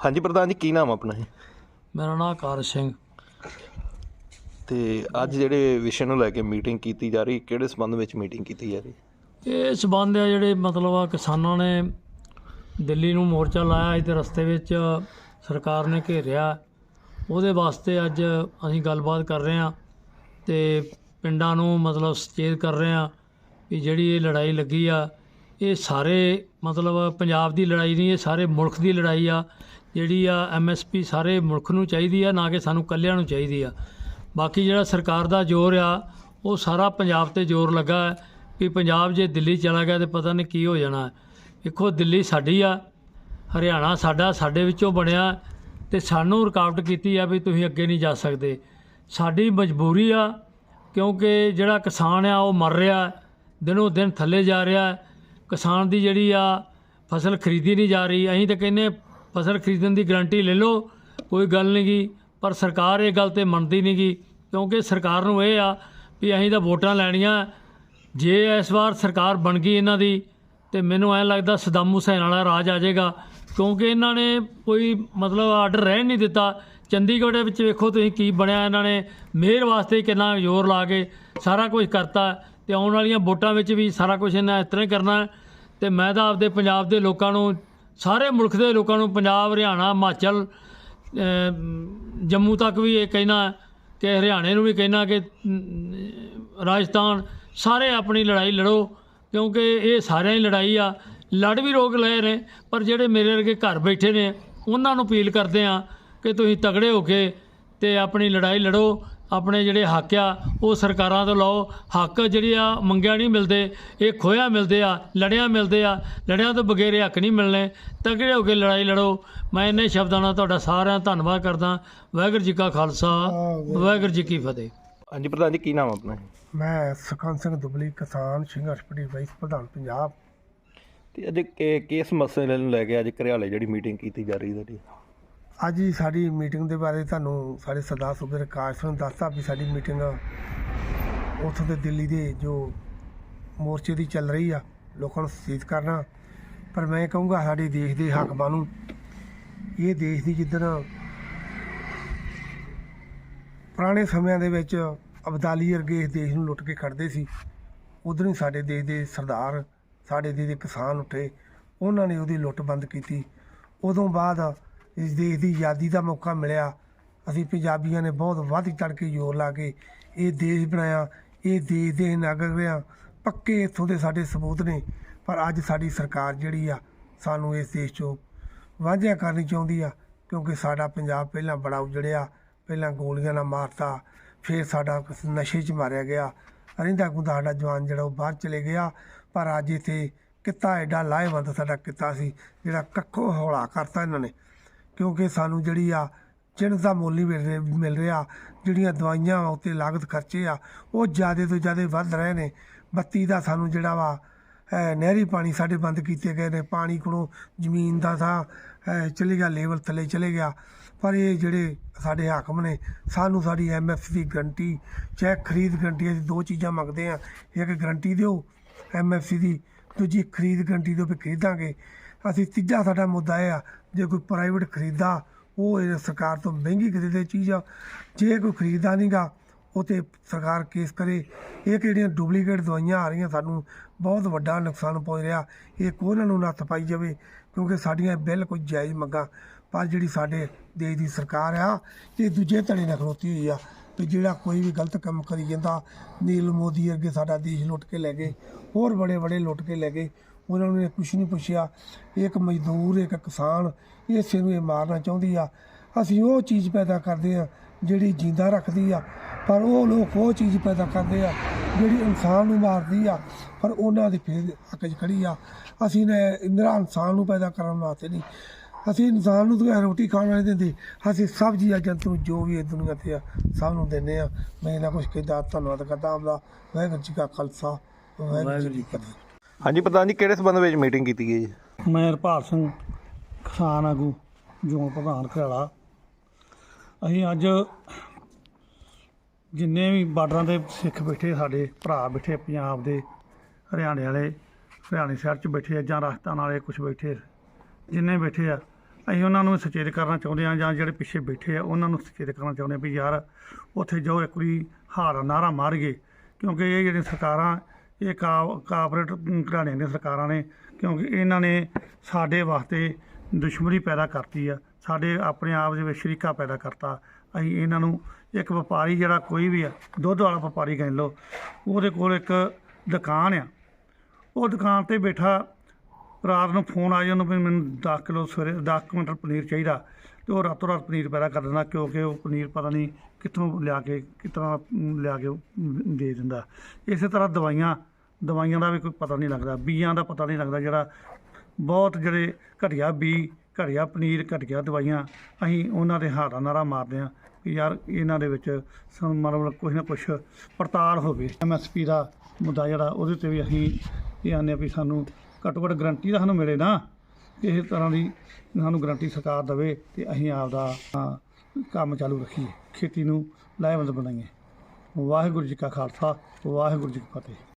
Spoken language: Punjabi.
ਹਾਂਜੀ ਪ੍ਰਧਾਨ ਜੀ ਕੀ ਨਾਮ ਆਪਣਾ ਹੈ ਮੇਰਾ ਨਾਮ ਕਾਰ ਸਿੰਘ। ਤੇ ਅੱਜ ਜਿਹੜੇ ਵਿਸ਼ੇ ਨੂੰ ਲੈ ਕੇ ਮੀਟਿੰਗ ਕੀਤੀ ਜਾ ਰਹੀ ਕਿਹੜੇ ਸੰਬੰਧ ਵਿੱਚ ਮੀਟਿੰਗ ਕੀਤੀ ਜਾ ਰਹੀ? ਇਹ ਸਬੰਧ ਆ ਜਿਹੜੇ ਮਤਲਬ ਆ ਕਿਸਾਨਾਂ ਨੇ ਦਿੱਲੀ ਨੂੰ ਮੋਰਚਾ ਲਾਇਆ ਤੇ ਰਸਤੇ ਵਿੱਚ ਸਰਕਾਰ ਨੇ ਘੇਰਿਆ। ਉਹਦੇ ਵਾਸਤੇ ਅੱਜ ਅਸੀਂ ਗੱਲਬਾਤ ਕਰ ਰਹੇ ਹਾਂ ਤੇ ਪਿੰਡਾਂ ਨੂੰ ਮਤਲਬ ਸੁਚੇਤ ਕਰ ਰਹੇ ਹਾਂ ਕਿ ਜਿਹੜੀ ਇਹ ਲੜਾਈ ਲੱਗੀ ਆ ਇਹ ਸਾਰੇ ਮਤਲਬ ਪੰਜਾਬ ਦੀ ਲੜਾਈ ਨਹੀਂ ਇਹ ਸਾਰੇ ਮੁਲਕ ਦੀ ਲੜਾਈ ਆ। ਜਿਹੜੀ ਆ ਐਮਐਸਪੀ ਸਾਰੇ ਮੁਲਕ ਨੂੰ ਚਾਹੀਦੀ ਆ ਨਾ ਕਿ ਸਾਨੂੰ ਕੱਲਿਆਂ ਨੂੰ ਚਾਹੀਦੀ ਆ। ਬਾਕੀ ਜਿਹੜਾ ਸਰਕਾਰ ਦਾ ਜ਼ੋਰ ਆ ਉਹ ਸਾਰਾ ਪੰਜਾਬ ਤੇ ਜ਼ੋਰ ਲੱਗਾ ਹੈ ਕਿ ਪੰਜਾਬ ਜੇ ਦਿੱਲੀ ਚਲਾ ਗਿਆ ਤੇ ਪਤਾ ਨਹੀਂ ਕੀ ਹੋ ਜਾਣਾ। ਦੇਖੋ ਦਿੱਲੀ ਸਾਡੀ ਆ ਹਰਿਆਣਾ ਸਾਡਾ ਸਾਡੇ ਵਿੱਚੋਂ ਬਣਿਆ ਤੇ ਸਾਨੂੰ ਰੁਕਾਵਟ ਕੀਤੀ ਆ ਵੀ ਤੁਸੀਂ ਅੱਗੇ ਨਹੀਂ ਜਾ ਸਕਦੇ। ਸਾਡੀ ਮਜਬੂਰੀ ਆ ਕਿਉਂਕਿ ਜਿਹੜਾ ਕਿਸਾਨ ਆ ਉਹ ਮਰ ਰਿਹਾ ਹੈ, ਦਿਨੋਂ ਦਿਨ ਥੱਲੇ ਜਾ ਰਿਹਾ। ਕਿਸਾਨ ਦੀ ਜਿਹੜੀ ਆ ਫਸਲ ਖਰੀਦੀ ਨਹੀਂ ਜਾ ਰਹੀ, ਅਸੀਂ ਤਾਂ ਕਹਿੰਦੇ ਫਸਲ ਖਰੀਦਣ ਦੀ ਗਾਰੰਟੀ ਲੈ ਲਓ, ਕੋਈ ਗੱਲ ਨਹੀਂ ਗੀ, ਪਰ ਸਰਕਾਰ ਇਹ ਗੱਲ ਤੇ ਮੰਨਦੀ ਨਹੀਂ ਗੀ, ਕਿਉਂਕਿ ਸਰਕਾਰ ਨੂੰ ਇਹ ਆ ਵੀ ਅਸੀਂ ਤਾਂ ਵੋਟਾਂ ਲੈਣੀਆਂ, ਜੇ ਇਸ ਵਾਰ ਸਰਕਾਰ ਬਣ ਗਈ ਇਹਨਾਂ ਦੀ, ਤੇ ਮੈਨੂੰ ਐਂ ਲੱਗਦਾ ਸਦਾਮ ਹੁਸੈਨ ਵਾਲਾ ਰਾਜ ਆ ਜਾਏਗਾ, ਕਿਉਂਕਿ ਇਹਨਾਂ ਨੇ ਕੋਈ ਮਤਲਬ ਆਰਡਰ ਰਹਿਣ ਨਹੀਂ ਦਿੱਤਾ, ਚੰਡੀਗੜ੍ਹ ਦੇ ਵਿੱਚ ਵੇਖੋ ਤੁਸੀਂ ਕੀ ਬਣਿਆ ਇਹਨਾਂ ਨੇ, ਮਿਹਰ ਵਾਸਤੇ ਕਿੰਨਾ ਜ਼ੋਰ ਲਾ ਕੇ ਸਾਰਾ ਕੁਝ ਕਰਤਾ ਤੇ ਆਉਣ ਵਾਲੀਆਂ ਵੋਟਾਂ ਵਿੱਚ ਵੀ ਸਾਰਾ ਕੁਝ ਇਹਨਾਂ ਇਸ ਤਰ੍ਹਾਂ ਹੀ ਕਰਨਾ ਹੈ। ਤੇ ਮੈਂ ਤਾਂ ਆਪਦੇ ਪੰਜਾਬ ਦੇ ਲੋਕਾਂ ਨੂੰ, ਸਾਰੇ ਮੁਲਕ ਦੇ ਲੋਕਾਂ ਨੂੰ, ਪੰਜਾਬ, ਹਰਿਆਣਾ, ਹਿਮਾਚਲ ਜੰਮੂ ਤੱਕ ਵੀ ਇਹ ਕਹਿਣਾ, ਕਿ ਹਰਿਆਣੇ ਨੂੰ ਵੀ ਕਹਿਣਾ ਕਿ ਰਾਜਸਥਾਨ, ਸਾਰੇ ਆਪਣੀ ਲੜਾਈ ਲੜੋ, ਕਿਉਂਕਿ ਇਹ ਸਾਰਿਆਂ ਦੀ ਲੜਾਈ ਆ ਲੜ ਵੀ ਰੋਕ ਲਏ ਨੇ, ਪਰ ਜਿਹੜੇ ਮੇਰੇ ਵਰਗੇ ਘਰ ਬੈਠੇ ਨੇ, ਉਹਨਾਂ ਨੂੰ ਅਪੀਲ ਕਰਦੇ ਆ ਕਿ ਤੁਸੀਂ ਤਗੜੇ ਹੋ ਕੇ ਤੇ ਆਪਣੀ ਲੜਾਈ ਲੜੋ ਆਪਣੇ ਜਿਹੜੇ ਹੱਕ ਆ ਉਹ ਸਰਕਾਰਾਂ ਤੋਂ ਲਓ। ਹੱਕ ਜਿਹੜੇ ਆ ਮੰਗਿਆ ਨਹੀਂ ਮਿਲਦੇ। ਇਹ ਖੋਇਆ ਮਿਲਦੇ ਆ ਲੜਿਆ ਮਿਲਦੇ ਆ। ਲੜਿਆਂ ਤੋਂ ਬਗੈਰ ਹੱਕ ਨਹੀਂ ਮਿਲਣੇ। ਤਗੜੇ ਹੋ ਕੇ ਲੜਾਈ ਲੜੋ। ਮੈਂ ਇੰਨੇ ਸ਼ਬਦਾਂ ਨਾਲ ਤੁਹਾਡਾ ਸਾਰਿਆਂ ਦਾ ਧੰਨਵਾਦ ਕਰਦਾ। ਵਾਹਿਗੁਰੂ ਜੀ ਕਾ ਖਾਲਸਾ ਵਾਹਿਗੁਰੂ ਜੀ ਕੀ ਫਤਿਹ। ਹਾਂਜੀ ਪ੍ਰਧਾਨ ਜੀ ਕੀ ਨਾਮ ਆਪਣਾ? ਮੈਂ ਸੁਖਨ ਸਿੰਘ ਦੁਬਲੀ ਕਿਸਾਨ ਸੰਘਰਸ਼ ਪਾਰਟੀ ਵਾਈਸ ਪ੍ਰਧਾਨ ਪੰਜਾਬ। ਤੇ ਅੱਜ ਕਿ- ਕਿਸ ਮਸਲੇ ਨੂੰ ਲੈ ਕੇ ਅੱਜ ਘਰਿਆਲੇ ਜਿਹੜੀ ਮੀਟਿੰਗ ਕੀਤੀ ਜਾ ਰਹੀ ਤੁਹਾਡੀ? ਅੱਜ ਹੀ ਸਾਡੀ ਮੀਟਿੰਗ ਦੇ ਬਾਰੇ ਤੁਹਾਨੂੰ ਸਾਡੇ ਸਰਦਾਰ ਸੁਬੇਰ ਆਕਾਸ਼ ਸਿੰਘ ਦੱਸਤਾ ਵੀ ਸਾਡੀ ਮੀਟਿੰਗ ਉੱਥੋਂ ਦੇ ਦਿੱਲੀ ਦੇ ਜੋ ਮੋਰਚੇ ਦੀ ਚੱਲ ਰਹੀ ਆ, ਲੋਕਾਂ ਨੂੰ ਸੁਚੇਤ ਕਰਨਾ। ਪਰ ਮੈਂ ਕਹੂੰਗਾ ਸਾਡੇ ਦੇਸ਼ ਦੇ ਹਾਕਮਾਂ ਨੂੰ, ਇਹ ਦੇਸ਼ ਦੀ ਜਿੱਦਣ ਪੁਰਾਣੇ ਸਮਿਆਂ ਦੇ ਵਿੱਚ ਅਬਦਾਲੀ ਵਰਗੇ ਇਸ ਦੇਸ਼ ਨੂੰ ਲੁੱਟ ਕੇ ਖੜਦੇ ਸੀ, ਉਧਰ ਹੀ ਸਾਡੇ ਦੇਸ਼ ਦੇ ਸਰਦਾਰ, ਸਾਡੇ ਦੇਸ਼ ਦੇ ਕਿਸਾਨ ਉੱਠੇ, ਉਹਨਾਂ ਨੇ ਉਹਦੀ ਲੁੱਟ ਬੰਦ ਕੀਤੀ। ਉਦੋਂ ਬਾਅਦ ਇਸ ਦੇਸ਼ ਦੀ ਆਜ਼ਾਦੀ ਦਾ ਮੌਕਾ ਮਿਲਿਆ। ਅਸੀਂ ਪੰਜਾਬੀਆਂ ਨੇ ਬਹੁਤ ਵੱਧ ਚੜ ਕੇ ਜ਼ੋਰ ਲਾ ਕੇ ਇਹ ਦੇਸ਼ ਬਣਾਇਆ, ਇਹ ਦੇਸ਼ ਦੇ ਨਾਗਰਿਕ ਆ ਪੱਕੇ ਇੱਥੋਂ ਦੇ ਸਾਡੇ ਸਬੂਤ ਨੇ, ਪਰ ਅੱਜ ਸਾਡੀ ਸਰਕਾਰ ਜਿਹੜੀ ਆ, ਸਾਨੂੰ ਇਸ ਦੇਸ਼ 'ਚੋਂ ਵਾਂਝਿਆ ਕਰਨੀ ਚਾਹੁੰਦੀ ਆ, ਕਿਉਂਕਿ ਸਾਡਾ ਪੰਜਾਬ ਪਹਿਲਾਂ ਬੜਾ ਉਜੜਿਆ, ਪਹਿਲਾਂ ਗੋਲੀਆਂ ਨਾਲ ਮਾਰਤਾ, ਫਿਰ ਸਾਡਾ ਨਸ਼ੇ 'ਚ ਮਾਰਿਆ ਗਿਆ। ਰਹਿੰਦਾ ਗੁੰਦਾ ਸਾਡਾ ਜਵਾਨ ਜਿਹੜਾ ਉਹ ਬਾਹਰ ਚਲੇ ਗਿਆ, ਪਰ ਅੱਜ ਇੱਥੇ ਕਿੱਤਾ ਐਡਾ ਲਾਹੇਵੰਦ ਸਾਡਾ ਕਿੱਤਾ ਸੀ, ਜਿਹੜਾ ਕੱਖੋਂ ਹੌਲਾ ਕਰਤਾ ਇਹਨਾਂ ਨੇ। ਕਿਉਂਕਿ ਸਾਨੂੰ ਜਿਹੜੀ ਆ ਜਿਣਸ ਦਾ ਮੁੱਲ ਨਹੀਂ ਮਿਲ ਰਿਹਾ ਮਿਲ ਰਿਹਾ, ਜਿਹੜੀਆਂ ਦਵਾਈਆਂ ਉੱਤੇ ਲਾਗਤ ਖਰਚੇ ਆ, ਉਹ ਜ਼ਿਆਦਾ ਤੋਂ ਜ਼ਿਆਦਾ ਵੱਧ ਰਹੇ ਨੇ। ਬੱਤੀ ਦਾ ਸਾਨੂੰ ਜਿਹੜਾ ਵਾ ਨਹਿਰੀ ਪਾਣੀ ਸਾਡੇ ਬੰਦ ਕੀਤੇ ਗਏ ਨੇ। ਪਾਣੀ ਕੋਲੋਂ ਜ਼ਮੀਨ ਦਾ ਤਾਂ ਚਲੇ ਗਿਆ, ਲੈਵਲ ਥੱਲੇ ਚਲੇ ਗਿਆ। ਪਰ ਇਹ ਜਿਹੜੇ ਸਾਡੇ ਹਾਕਮ ਨੇ, ਸਾਨੂੰ ਸਾਡੀ ਐਮਐਫ ਦੀ ਗਰੰਟੀ ਚੈੱਕ ਖਰੀਦ ਗਰੰਟੀ ਅਸੀਂ ਦੋ ਚੀਜ਼ਾਂ ਮੰਗਦੇ ਆ, ਇੱਕ ਗਰੰਟੀ ਦਿਓ ਐਮਐਫਸੀ ਦੀ, ਦੂਜੀ ਖਰੀਦ ਗਰੰਟੀ ਦਿਓ ਵੀ ਖਰੀਦਾਂਗੇ। ਅਸੀਂ ਤੀਜਾ ਸਾਡਾ ਮੁੱਦਾ ਇਹ ਆ, ਜੇ ਕੋਈ ਪ੍ਰਾਈਵੇਟ ਖਰੀਦਦਾ ਉਹ ਇਹ ਸਰਕਾਰ ਤੋਂ ਮਹਿੰਗੀ ਖਰੀਦੇ ਚੀਜ਼ ਆ। ਜੇ ਕੋਈ ਖਰੀਦਾ ਨਹੀਂਗਾ ਉਹ ਤੇ ਸਰਕਾਰ ਕੇਸ ਕਰੇ। ਇਹ ਜਿਹੜੀਆਂ ਡੁਪਲੀਕੇਟ ਦਵਾਈਆਂ ਆ ਰਹੀਆਂ ਸਾਨੂੰ, ਬਹੁਤ ਵੱਡਾ ਨੁਕਸਾਨ ਪਹੁੰਚ ਰਿਹਾ। ਇਹ ਕੋਨਾਂ ਨੂੰ ਨੱਥ ਪਾਈ ਜਾਵੇ, ਕਿਉਂਕਿ ਸਾਡੀਆਂ ਬਿੱਲ ਕੋਈ ਜਾਇਜ਼ ਮੰਗਾਂ। ਪਰ ਜਿਹੜੀ ਸਾਡੇ ਦੇਸ਼ ਦੀ ਸਰਕਾਰ ਆ, ਇਹ ਦੂਜੇ ਧੜੇ ਨਾਲ ਖਲੋਤੀ ਹੋਈ ਆ ਤੇ ਜਿਹੜਾ ਕੋਈ ਵੀ ਗਲਤ ਕੰਮ ਕਰੀ ਜਾਂਦਾ, ਨੀਲ ਮੋਦੀ ਅੱਗੇ ਸਾਡਾ ਦੇਸ਼ ਲੁੱਟ ਕੇ ਲੈ ਗਏ, ਹੋਰ ਬੜੇ ਬੜੇ ਲੁੱਟ ਕੇ ਲੈ ਗਏ। ਉਹਨਾਂ ਨੂੰ ਕੁਝ ਨਹੀਂ ਪੁੱਛਿਆ। ਇੱਕ ਮਜ਼ਦੂਰ, ਇੱਕ ਕਿਸਾਨ ਇਸੇ ਨੂੰ ਇਹ ਮਾਰਨਾ ਚਾਹੁੰਦੀ ਆ। ਅਸੀਂ ਉਹ ਚੀਜ਼ ਪੈਦਾ ਕਰਦੇ ਆ ਜਿਹੜੀ ਜਿੰਦਾ ਰੱਖਦੀ ਆ। ਪਰ ਉਹ ਲੋਕ ਉਹ ਚੀਜ਼ ਪੈਦਾ ਕਰਦੇ ਆ ਜਿਹੜੀ ਇਨਸਾਨ ਨੂੰ ਮਾਰਦੀ ਆ। ਪਰ ਉਹਨਾਂ ਦੀ ਫਿਰ ਹੱਕ 'ਚ ਖੜੀ ਆ। ਅਸੀਂ ਨੇ ਇੰਦਰਾ ਇਨਸਾਨ ਨੂੰ ਪੈਦਾ ਕਰਨ ਵਾਸਤੇ ਨਹੀਂ ਅਸੀਂ ਇਨਸਾਨ ਨੂੰ ਤਾਂ ਰੋਟੀ ਖਾਣ ਵਾਲੇ ਦਿੰਦੇ। ਅਸੀਂ ਸਭ ਜੀਵ ਜੰਤੂ ਨੂੰ ਜੋ ਵੀ ਇਹ ਦੁਨੀਆ ਤੇ ਆ, ਸਭ ਨੂੰ ਦਿੰਦੇ ਆ। ਮੈਂ ਇਹਨਾਂ ਕੁਝ ਕਹਿੰਦਾ, ਧੰਨਵਾਦ ਕਰਦਾ ਆਪਦਾ। ਵਾਹਿਗੁਰੂ ਜੀ ਕਾ ਖਾਲਸਾ, ਵਾਹਿਗੁਰੂ ਜੀ ਕੀ ਫਤਿਹ। ਹਾਂਜੀ, ਪ੍ਰਧਾਨ ਜੀ, ਕਿਹੜੇ ਸੰਬੰਧ ਵਿੱਚ ਮੀਟਿੰਗ ਕੀਤੀ ਗਈ ਜੀ? ਮੈਂ ਹਰਪਾਲ ਸਿੰਘ ਕਿਸਾਨ ਆਗੂ ਜੋਨ ਪ੍ਰਧਾਨ ਘਰਾਲਾ ਅਸੀਂ ਅੱਜ ਜਿੰਨੇ ਵੀ ਬਾਰਡਰਾਂ ਦੇ ਸਿੱਖ ਬੈਠੇ, ਸਾਡੇ ਭਰਾ ਬੈਠੇ, ਪੰਜਾਬ ਦੇ ਹਰਿਆਣੇ ਵਾਲੇ, ਹਰਿਆਣੇ ਸ਼ਹਿਰ 'ਚ ਬੈਠੇ ਆ ਜਾਂ ਰਾਜਸਥਾਨ ਵਾਲੇ ਕੁਝ ਬੈਠੇ ਜਿੰਨੇ ਬੈਠੇ ਆ, ਅਸੀਂ ਉਹਨਾਂ ਨੂੰ ਸੁਚੇਤ ਕਰਨਾ ਚਾਹੁੰਦੇ ਹਾਂ ਜਾਂ ਜਿਹੜੇ ਪਿੱਛੇ ਬੈਠੇ ਆ, ਉਹਨਾਂ ਨੂੰ ਸੁਚੇਤ ਕਰਨਾ ਚਾਹੁੰਦੇ ਹਾਂ ਵੀ ਯਾਰ, ਉੱਥੇ ਜਾਓ, ਇੱਕ ਵਾਰੀ ਹਾਰ ਨਾਰਾ ਮਾਰੀਏ, ਕਿਉਂਕਿ ਇਹ ਜਿਹੜੀਆਂ ਸਰਕਾਰਾਂ ਇਹ ਕਾ, ਕਾਰਪੋਰੇਟ ਘਰਾਣਿਆਂ ਦੀਆਂ ਸਰਕਾਰਾਂ ਨੇ, ਕਿਉਂਕਿ ਇਹਨਾਂ ਨੇ ਸਾਡੇ ਵਾਸਤੇ ਦੁਸ਼ਮਣੀ ਪੈਦਾ ਕਰਤੀ ਆ। ਸਾਡੇ ਆਪਣੇ ਆਪ ਦੇ ਵਿੱਚ ਸ਼ਰੀਕਾ ਪੈਦਾ ਕਰਤਾ। ਅਸੀਂ ਇਹਨਾਂ ਨੂੰ ਇੱਕ ਵਪਾਰੀ ਜਿਹੜਾ ਕੋਈ ਵੀ ਆ, ਦੁੱਧ ਵਾਲਾ ਵਪਾਰੀ ਕਹਿ ਲਓ, ਉਹਦੇ ਕੋਲ ਇੱਕ ਦੁਕਾਨ ਆ। ਉਹ ਦੁਕਾਨ ਤੇ ਬੈਠਾ, ਰਾਤ ਨੂੰ ਫੋਨ ਆ ਜਾਂਦਾ ਵੀ ਮੈਨੂੰ 10 ਕਿਲੋ ਸਵੇਰੇ 10 ਕੁਇੰਟਲ ਪਨੀਰ ਚਾਹੀਦਾ। ਤੇ ਉਹ ਰਾਤੋਂ ਰਾਤ ਪਨੀਰ ਪੈਦਾ ਕਰ ਦਿੰਦਾ, ਕਿਉਂਕਿ ਉਹ ਪਨੀਰ ਪਤਾ ਨਹੀਂ ਕਿੱਥੋਂ ਲਿਆ ਕੇ, ਕਿਤਨਾ ਲਿਆ ਕੇ ਦੇ ਦਿੰਦਾ। ਇਸੇ ਤਰ੍ਹਾਂ ਦਵਾਈਆਂ ਦਵਾਈਆਂ ਦਾ ਵੀ ਕੋਈ ਪਤਾ ਨਹੀਂ ਲੱਗਦਾ ਬੀਜਾਂ ਦਾ ਪਤਾ ਨਹੀਂ ਲੱਗਦਾ ਜਿਹੜਾ ਬਹੁਤ ਜਿਹੜੇ ਘਟੀਆ ਬੀ ਘਟੀਆ ਪਨੀਰ ਘਟੀਆ ਦਵਾਈਆਂ ਅਸੀਂ ਉਹਨਾਂ ਦੇ ਹਾਰਾ ਨਾਰਾ ਮਾਰਦੇ ਹਾਂ ਕਿ ਯਾਰ ਇਹਨਾਂ ਦੇ ਵਿੱਚ ਸਾਨੂੰ ਮਤਲਬ ਕੁਝ ਨਾ ਕੁਝ ਪੜਤਾਲ ਹੋਵੇ। ਐਮਐਸਪੀ ਦਾ ਮੁੱਦਾ ਜਿਹੜਾ ਉਹਦੇ ਤੇ ਵੀ ਅਸੀਂ ਇਹ ਆਨੇ ਵੀ ਸਾਨੂੰ ਘੱਟੋ ਘੱਟ ਗਰੰਟੀ ਤਾਂ ਸਾਨੂੰ ਮਿਲੇ ਨਾ ਕਿਸੇ ਤਰ੍ਹਾਂ ਦੀ ਸਾਨੂੰ ਗਰੰਟੀ ਸਰਕਾਰ ਦੇਵੇ ਤੇ ਅਸੀਂ ਆਪਦਾ ਅ, ਕੰਮ ਚਾਲੂ ਰੱਖੀਏ ਖੇਤੀ ਨੂੰ ਲਾਹੇਵੰਦ ਬਣਾਈਏ। ਵਾਹਿਗੁਰੂ ਜੀ ਕਾ ਖਾਲਸਾ ਵਾਹਿਗੁਰੂ ਜੀ ਕੀ ਫਤਿਹ।